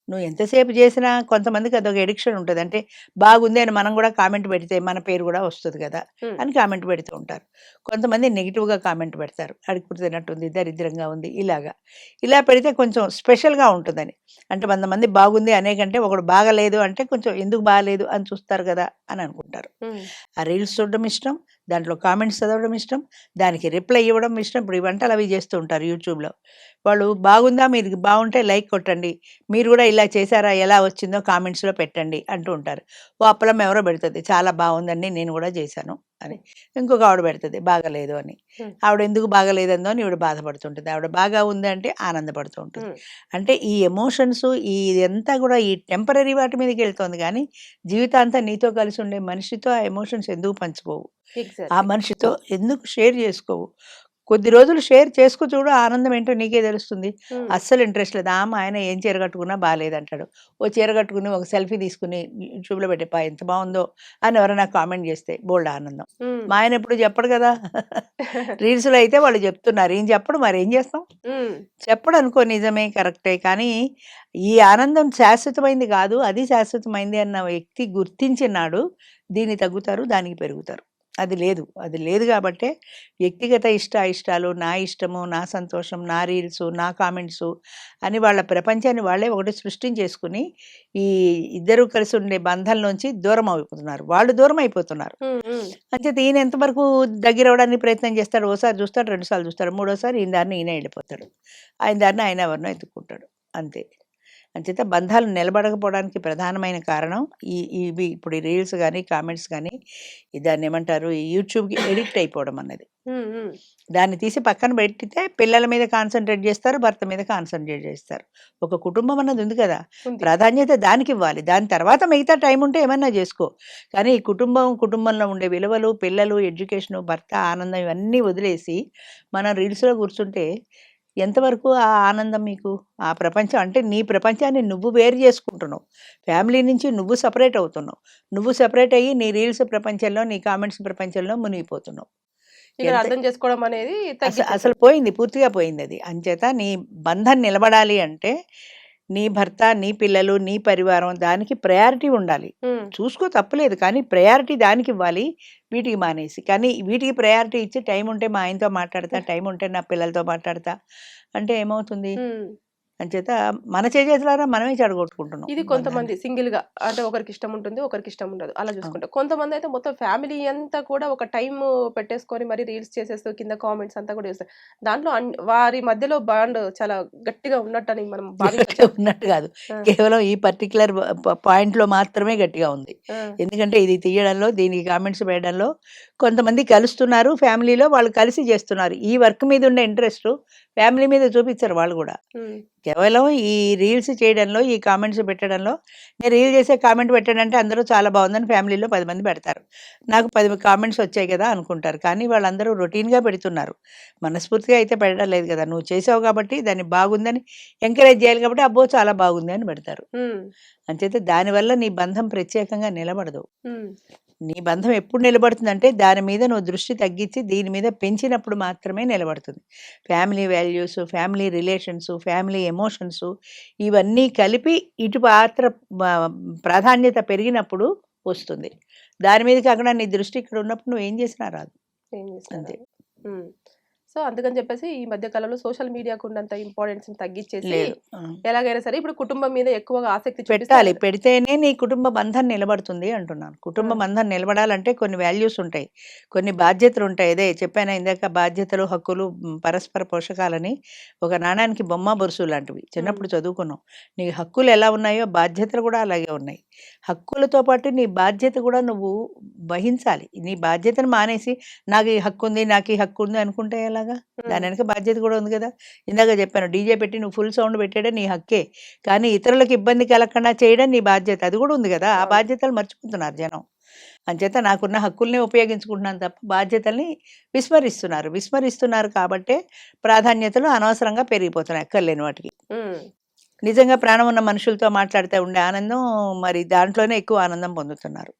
నువ్వు ఎంతసేపు చేసినా కొంతమందికి అదొక ఎడిక్షన్ ఉంటుంది. అంటే బాగుంది అని మనం కూడా కామెంట్ పెడితే మన పేరు కూడా వస్తుంది కదా అని కామెంట్ పెడుతూ ఉంటారు. కొంతమంది నెగిటివ్గా కామెంట్ పెడతారు. అడిగి పుడుతున్నట్టుంది దరిద్రంగా ఉంది ఇలాగా. ఇలా పెడితే కొంచెం స్పెషల్గా ఉంటుందని. అంటే కొంతమంది బాగుంది అనే కంటే ఒకడు బాగలేదు అంటే కొంచెం ఎందుకు బాగలేదు అని చూస్తారు కదా అని అనుకుంటారు. ఆ రీల్స్ చూడడం ఇష్టం దాంట్లో కామెంట్స్ చదవడం ఇష్టం దానికి రిప్లై ఇవ్వడం ఇష్టం. ఇప్పుడు ఈ వంటలు అవి చేస్తూ ఉంటారు యూట్యూబ్లో. వాళ్ళు బాగుందా? మీరు బాగుంటే లైక్ కొట్టండి. మీరు కూడా ఇలా చేశారా? ఎలా వచ్చిందో కామెంట్స్లో పెట్టండి అంటూ ఉంటారు. ఓ అప్పలం ఎవరో పెడుతుంది. చాలా బాగుందండి నేను కూడా చేశాను అని. ఇంకొక ఆవిడ పెడుతుంది బాగలేదు అని. ఆవిడ ఎందుకు బాగలేదందో అని ఈవిడ బాధపడుతుంటుంది. ఆవిడ బాగా ఉంది అంటే ఆనందపడుతూ ఉంటుంది అంటే ఈ ఎమోషన్స్ ఈ ఇదంతా కూడా ఈ టెంపరీ వాటి మీదకి వెళ్తుంది కానీ జీవితాంతం నీతో కలిసి ఉండే మనిషితో ఆ ఎమోషన్స్ ఎందుకు పంచుకోవు ఆ. మనిషితో ఎందుకు షేర్ చేసుకోవు? కొద్ది రోజులు షేర్ చేసుకో చూడు ఆనందం ఏంటో నీకే తెలుస్తుంది. అస్సలు ఇంట్రెస్ట్ లేదు. ఆమె ఆయన ఏం చీర కట్టుకున్నా బాగాలేదంటాడు ఓ చీర కట్టుకుని ఒక సెల్ఫీ తీసుకుని యూట్యూబ్లో పెట్టేపా ఎంత బాగుందో అని ఎవరైనా కామెంట్ చేస్తే బోల్డ్ ఆనందం. మా ఆయన ఎప్పుడు చెప్పడు కదా. రీల్స్లో అయితే వాళ్ళు చెప్తున్నారు. ఏం చెప్పడు? మరి ఏం చేస్తాం? చెప్పడు అనుకో నిజమే కరెక్టే. కానీ ఈ ఆనందం శాశ్వతమైంది కాదు అది శాశ్వతమైంది అన్న వ్యక్తి గుర్తించినాడు దీన్ని తగ్గుతారు దానికి పెరుగుతారు. అది లేదు. అది లేదు కాబట్టే వ్యక్తిగత ఇష్ట ఇష్టాలు నా ఇష్టము నా సంతోషం నా రీల్స్ నా కామెంట్స్ అని వాళ్ళ ప్రపంచాన్ని వాళ్ళే ఒకటి సృష్టించేసుకుని ఈ ఇద్దరు కలిసి ఉండే బంధంలోంచి దూరం అయిపోతున్నారు. వాళ్ళు దూరం అయిపోతున్నారు. అంచేత ఈయన ఎంతవరకు దగ్గర అవ్వడానికి ప్రయత్నం చేస్తాడు ఓసారి చూస్తాడు రెండు సార్లు చూస్తాడు మూడోసారి ఈయన దారిని ఈయన వెళ్ళిపోతాడు. ఆయన దారిని ఆయన ఎవరినో ఎత్తుక్కుంటాడు. అంతే. అంచేత బంధాలు నిలబడకపోవడానికి ప్రధానమైన కారణం ఈ ఇవి ఇప్పుడు ఈ రీల్స్ కానీ కామెంట్స్ కానీ దాన్ని ఏమంటారు ఈ యూట్యూబ్కి ఎడిక్ట్ అయిపోవడం అన్నది. దాన్ని తీసి పక్కన పెట్టితే పిల్లల మీద కాన్సన్ట్రేట్ చేస్తారు భర్త మీద కాన్సన్ట్రేట్ చేస్తారు. ఒక కుటుంబం అన్నది ఉంది కదా. ప్రాధాన్యత దానికి ఇవ్వాలి. దాని తర్వాత మిగతా టైం ఉంటే ఏమన్నా చేసుకో. కానీ ఈ కుటుంబం కుటుంబంలో ఉండే విలువలు పిల్లలు ఎడ్యుకేషను భర్త ఆనందం ఇవన్నీ వదిలేసి మనం రీల్స్లో కూర్చుంటే ఎంతవరకు ఆ ఆనందం మీకు? ఆ ప్రపంచం అంటే నీ ప్రపంచాన్ని నువ్వు వేరు చేసుకుంటున్నావు. ఫ్యామిలీ నుంచి నువ్వు సపరేట్ అవుతున్నావు. నువ్వు సపరేట్ అయ్యి నీ రీల్స్ ప్రపంచంలో నీ కామెంట్స్ ప్రపంచంలో మునిగిపోతున్నావు. అర్థం చేసుకోవడం అనేది. అసలు పోయింది పూర్తిగా పోయింది అది. అంచేత నీ బంధం నిలబడాలి అంటే నీ భర్త నీ పిల్లలు నీ పరివారం దానికి ప్రయారిటీ ఉండాలి. చూసుకో తప్పలేదు కానీ ప్రయారిటీ దానికి ఇవ్వాలి. వీటికి మానేసి కానీ వీటికి ప్రయారిటీ ఇచ్చి టైం ఉంటే మా ఆయనతో మాట్లాడతా టైం ఉంటే నా పిల్లలతో మాట్లాడతా. అంటే ఏమవుతుంది. అంచేత మన చేజేతులారా మనమే చెడగొట్టుకుంటున్నాం. ఇది కొంతమంది సింగిల్గా అంటే ఒకరికి ఇష్టం ఉంటుంది ఒకరికి ఇష్టం ఉండదు. అలా చూసుకుంటారు కొంతమంది అయితే మొత్తం ఫ్యామిలీ అంతా కూడా ఒక టైం పెట్టేసుకొని మరి రీల్స్ చేసేస్తూ కింద కామెంట్స్ అంతా కూడా చేస్తారు. దాంట్లో అన్- వారి మధ్యలో బాండ్ చాలా గట్టిగా ఉన్నట్టని మనం భావించవచ్చు ఉన్నట్టు కాదు. కేవలం ఈ పర్టికులర్ పాయింట్లో మాత్రమే గట్టిగా ఉంది. ఎందుకంటే ఇది తీయడంలో దీనికి కామెంట్స్ వేయడంలో కొంతమంది కలుస్తున్నారు ఫ్యామిలీలో వాళ్ళు కలిసి చేస్తున్నారు. ఈ వర్క్ మీద ఉండే ఇంట్రెస్ట్ ఫ్యామిలీ మీద చూపించారు వాళ్ళు కూడా. కేవలం ఈ రీల్స్ చేయడంలో ఈ కామెంట్స్ పెట్టడంలో నేను రీల్ చేసే కామెంట్ పెట్టానంటే అందరూ చాలా బాగుందని ఫ్యామిలీలో పది మంది పెడతారు. నాకు పది కామెంట్స్ వచ్చాయి కదా అనుకుంటారు. కానీ వాళ్ళందరూ రొటీన్గా పెడుతున్నారు. మనస్ఫూర్తిగా అయితే పెట్టడం లేదు కదా. నువ్వు చేసావు కాబట్టి దాన్ని బాగుందని ఎంకరేజ్ చేయాలి కాబట్టి అబ్బో చాలా బాగుంది అని పెడతారు. అంచేత దానివల్ల నీ బంధం ప్రత్యేకంగా నిలబడదు. నీ బంధం ఎప్పుడు నిలబడుతుందంటే దాని మీద నువ్వు దృష్టి తగ్గించి దీని మీద పెంచినప్పుడు మాత్రమే నిలబడుతుంది family values family relations family emotions ఇవన్నీ కలిపి ఇటు పాత్ర ప్రాధాన్యత పెరిగినప్పుడు వస్తుంది దాని మీద కాకుండా నీ దృష్టి ఇక్కడ ఉన్నప్పుడు నువ్వు ఏం చేసినా రాదు? అంతే. సో అందుకని చెప్పేసి ఈ మధ్య కాలంలో సోషల్ మీడియాకు ఉన్నంత ఇంపార్టెన్స్ తగ్గించేసి. ఎలాగైనా సరే ఇప్పుడు కుటుంబం మీద ఎక్కువగా ఆసక్తి పెట్టాలి. పెడితేనే నీ కుటుంబ బంధం నిలబడుతుంది అంటున్నాను. కుటుంబ. బంధం నిలబడాలంటే కొన్ని వాల్యూస్ ఉంటాయి. కొన్ని బాధ్యతలు ఉంటాయి. అదే చెప్పాను ఇందాక బాధ్యతలు హక్కులు పరస్పర పోషకాలని ఒక నాణానికి బొమ్మ బొరుసు లాంటివి. చిన్నప్పుడు చదువుకున్నాం. నీ హక్కులు ఎలా ఉన్నాయో బాధ్యతలు కూడా అలాగే ఉన్నాయి. హక్కులతో పాటు నీ బాధ్యత కూడా నువ్వు వహించాలి. నీ బాధ్యతను మానేసి నాకు ఈ హక్కు ఉంది నాకు ఈ హక్కు ఉంది అనుకుంటే ఎలాగా? చెప్తున్నాగా దాని వెనక బాధ్యత కూడా ఉంది కదా? ఇందాక చెప్పాను డీజే పెట్టి నువ్వు ఫుల్ సౌండ్ పెట్టాడే నీ హక్కే. కానీ ఇతరులకు ఇబ్బంది కలగకుండా చేయడం నీ బాధ్యత. అది కూడా ఉంది కదా? ఆ. బాధ్యతలు మర్చిపోతున్నారు జనం. అంచేత నాకున్న హక్కుల్ని ఉపయోగించుకుంటున్నాను తప్ప బాధ్యతల్ని విస్మరిస్తున్నారు. విస్మరిస్తున్నారు కాబట్టే ప్రాధాన్యతలు అనవసరంగా పెరిగిపోతున్నాయి అక్కర్లేని వాటికి. నిజంగా ప్రాణం ఉన్న మనుషులతో మాట్లాడితే ఉండే ఆనందం మరి దాంట్లోనే ఎక్కువ ఆనందం పొందుతున్నారు.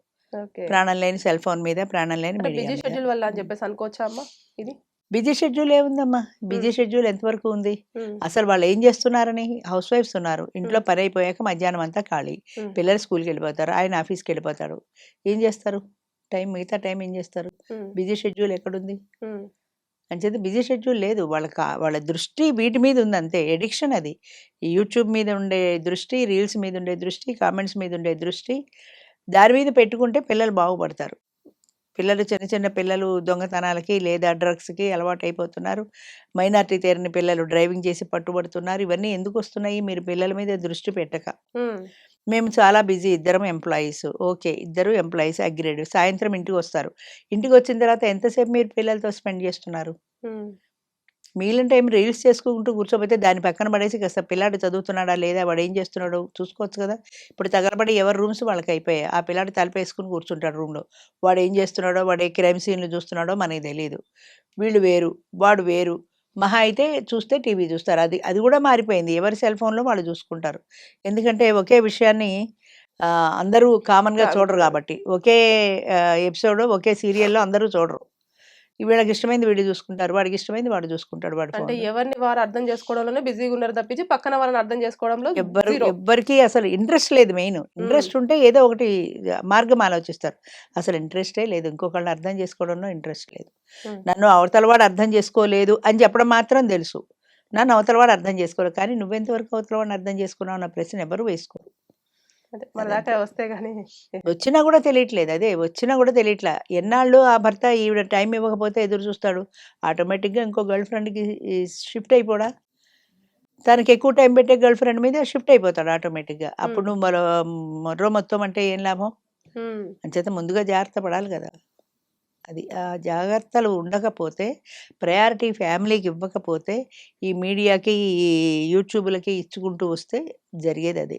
ప్రాణం లేని సెల్ ఫోన్ మీద ప్రాణం లేని షెడ్యూల్ వల్ల అని చెప్పేసి అనుకోవచ్చా అమ్మా ఇది? బిజీ షెడ్యూల్ ఏముందమ్మా? బిజీ షెడ్యూల్ ఎంతవరకు ఉంది? అసలు వాళ్ళు ఏం చేస్తున్నారని హౌస్ వైఫ్స్ ఉన్నారు. ఇంట్లో పని అయిపోయాక మధ్యాహ్నం అంతా ఖాళీ. పిల్లలు స్కూల్కి వెళ్ళిపోతారు ఆయన ఆఫీస్కి వెళ్ళిపోతాడు ఏం చేస్తారు? టైం మిగతా టైం ఏం చేస్తారు? బిజీ షెడ్యూల్ ఎక్కడుంది? అంచేది బిజీ షెడ్యూల్ లేదు. వాళ్ళకి ఆ- వాళ్ళ దృష్టి వీటి మీద ఉంది అంతే ఎడిక్షన్ అది. యూట్యూబ్ మీద ఉండే దృష్టి రీల్స్ మీద ఉండే దృష్టి కామెంట్స్ మీద ఉండే దృష్టి దాని మీద పెట్టుకుంటే పిల్లలు బాగుపడతారు. పిల్లలు చిన్న చిన్న పిల్లలు దొంగతనాలకి లేదా డ్రగ్స్కి అలవాటు అయిపోతున్నారు మైనార్టీ తేరిన పిల్లలు డ్రైవింగ్ చేసి పట్టుబడుతున్నారు. ఇవన్నీ ఎందుకు వస్తున్నాయి మీరు పిల్లల మీద దృష్టి పెట్టక. మేము చాలా బిజీ ఇద్దరం ఎంప్లాయీస్. ఓకే ఇద్దరు ఎంప్లాయీస్ అగ్రేడ్. సాయంత్రం ఇంటికి వస్తారు ఇంటికి వచ్చిన తర్వాత ఎంతసేపు మీరు పిల్లలతో స్పెండ్ చేస్తున్నారు? మిగిలిన టైం రీల్స్ చేసుకుంటూ కూర్చోబోతే దాని పక్కన పడేసి కాస్త పిల్లాడు చదువుతున్నాడా లేదా వాడు ఏం చేస్తున్నాడో చూసుకోవచ్చు కదా. ఇప్పుడు తగలబడి ఎవరి రూమ్స్ వాళ్ళకి అయిపోయాయి. ఆ పిల్లాడు తలపేసుకుని కూర్చుంటాడు రూమ్లో. వాడు ఏం చేస్తున్నాడో వాడు ఏ క్రైమ్ సీన్లు చూస్తున్నాడో మనకి తెలియదు వీళ్ళు వేరు వాడు వేరు. మహా అయితే చూస్తే టీవీ చూస్తారు. అది అది కూడా మారిపోయింది. ఎవరి సెల్ ఫోన్లో వాళ్ళు చూసుకుంటారు. ఎందుకంటే ఒకే విషయాన్ని అందరూ కామన్గా చూడరు కాబట్టి. ఒకే ఎపిసోడ్ ఒకే సీరియల్లో అందరూ చూడరు. వీళ్ళకి ఇష్టమైంది వీడు చూసుకుంటారు వాడికి ఇష్టమైంది వాడు చూసుకుంటాడు వాడు అంటే. ఎవరిని వారు అర్థం చేసుకోవడంలోనే బిజీగా ఉన్నారు తప్పించి పక్కన వాళ్ళని అర్థం చేసుకోవడంలో ఎవ్వరు ఎవ్వరికి అసలు ఇంట్రెస్ట్ లేదు మెయిన్. ఇంట్రెస్ట్ ఉంటే ఏదో ఒకటి మార్గం ఆలోచిస్తారు. అసలు ఇంట్రెస్టే లేదు. ఇంకొకళ్ళని అర్థం చేసుకోవడంలో ఇంట్రెస్ట్ లేదు. నన్ను అవతలవాడు అర్థం చేసుకోలేదు అని చెప్పడం మాత్రం తెలుసు. నన్ను అవతలవాడు అర్థం చేసుకోలేదు. కానీ నువ్వెంతవరకు అవతలవాడిని అర్థం చేసుకున్నావు అన్న ప్రశ్న ఎవరు వేసుకోరు. అదే మన దాకా వస్తే గానీ వచ్చినా కూడా తెలియట్లేదు. అదే వచ్చినా కూడా తెలియట్లే. ఎన్నాళ్ళు ఆ భర్త ఈవిడ టైం ఇవ్వకపోతే ఎదురు చూస్తాడు. ఆటోమేటిక్గా ఇంకో గర్ల్ ఫ్రెండ్కి షిఫ్ట్ అయిపోడా? తనకి ఎక్కువ టైం పెట్టే గర్ల్ ఫ్రెండ్ మీద షిఫ్ట్ అయిపోతాడు ఆటోమేటిక్గా. అప్పుడు నువ్వు మరో మరో మొత్తం అంటే ఏం లాభం? అంచేత ముందుగా జాగ్రత్త పడాలి కదా. అది ఆ జాగ్రత్తలు ఉండకపోతే ప్రయారిటీ ఫ్యామిలీకి ఇవ్వకపోతే ఈ మీడియాకి ఈ యూట్యూబ్లకి ఇచ్చుకుంటూ వస్తే జరిగేది అదే.